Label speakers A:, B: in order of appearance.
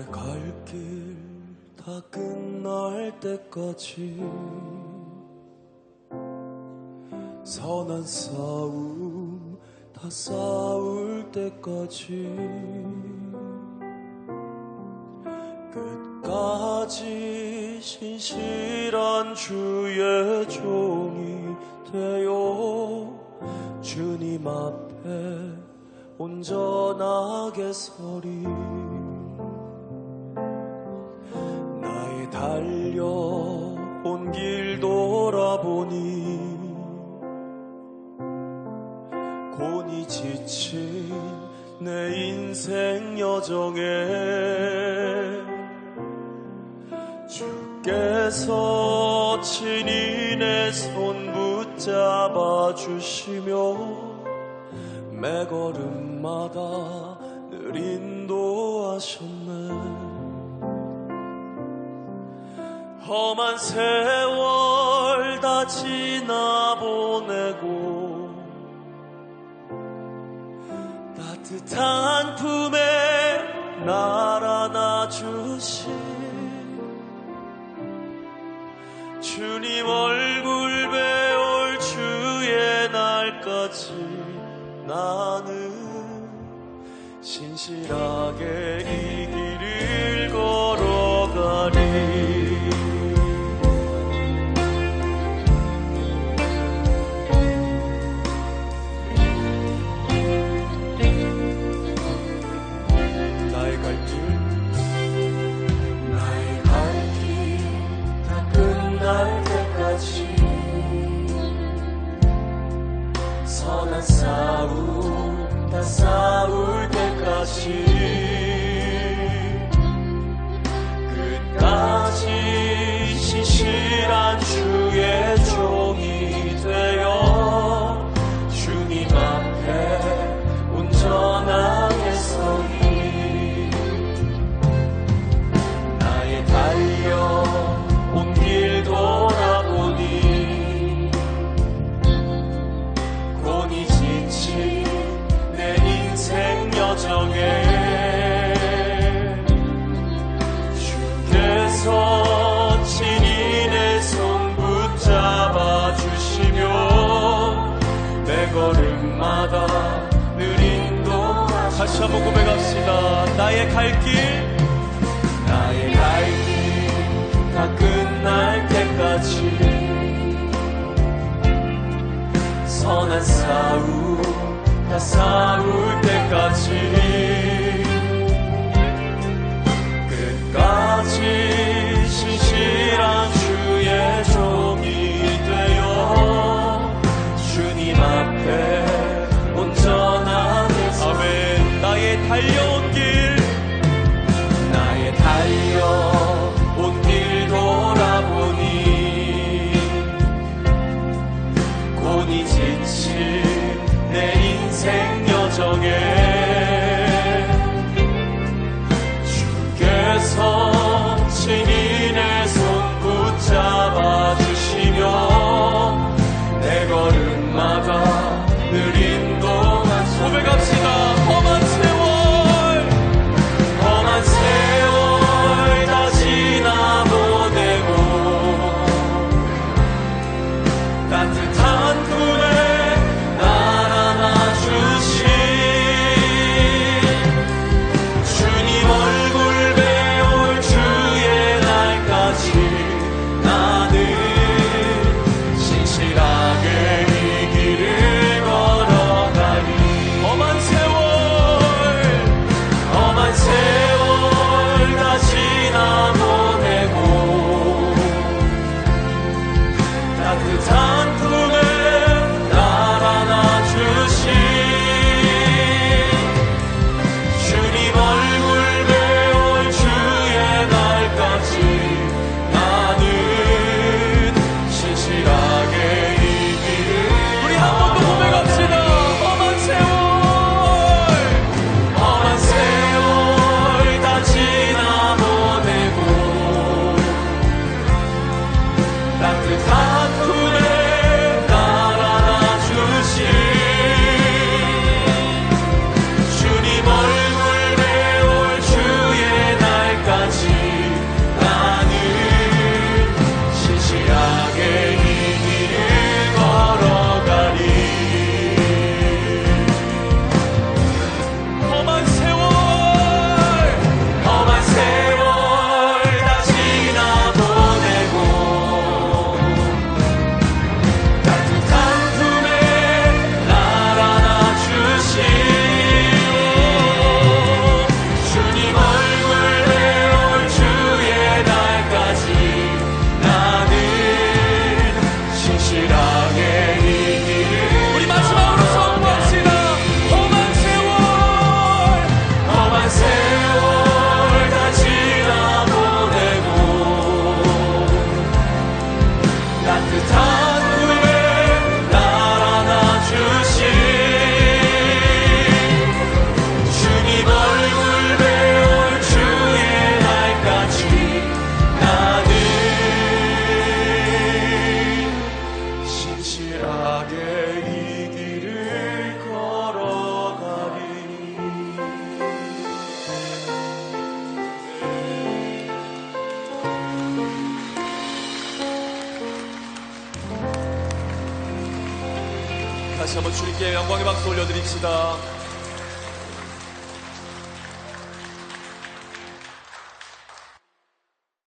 A: 나의 갈길 다 끝날 때까지 선한 싸움 다 싸울 때까지 끝까지 신실한 주의 종이 되어 주님 앞에 온전하게 서리 달려온 길 돌아보니 곤히 지친 내 인생 여정에 주께서 친히 내 손 붙잡아 주시며 매 걸음마다 늘 인도하셨네 험한 세월 다 지나보내고 따뜻한 품에 날 안아주신 주님 얼굴 배울 주의 날까지 나는 신실하게 이 길을 걸어가리 선한 싸움 다 싸울 때 고백합시다. 나의 갈 길. 나의 갈 길. 다 끝날 때까지. 선한 싸움 다 싸울 다시 한번 주님께 영광의 박수 올려드립시다.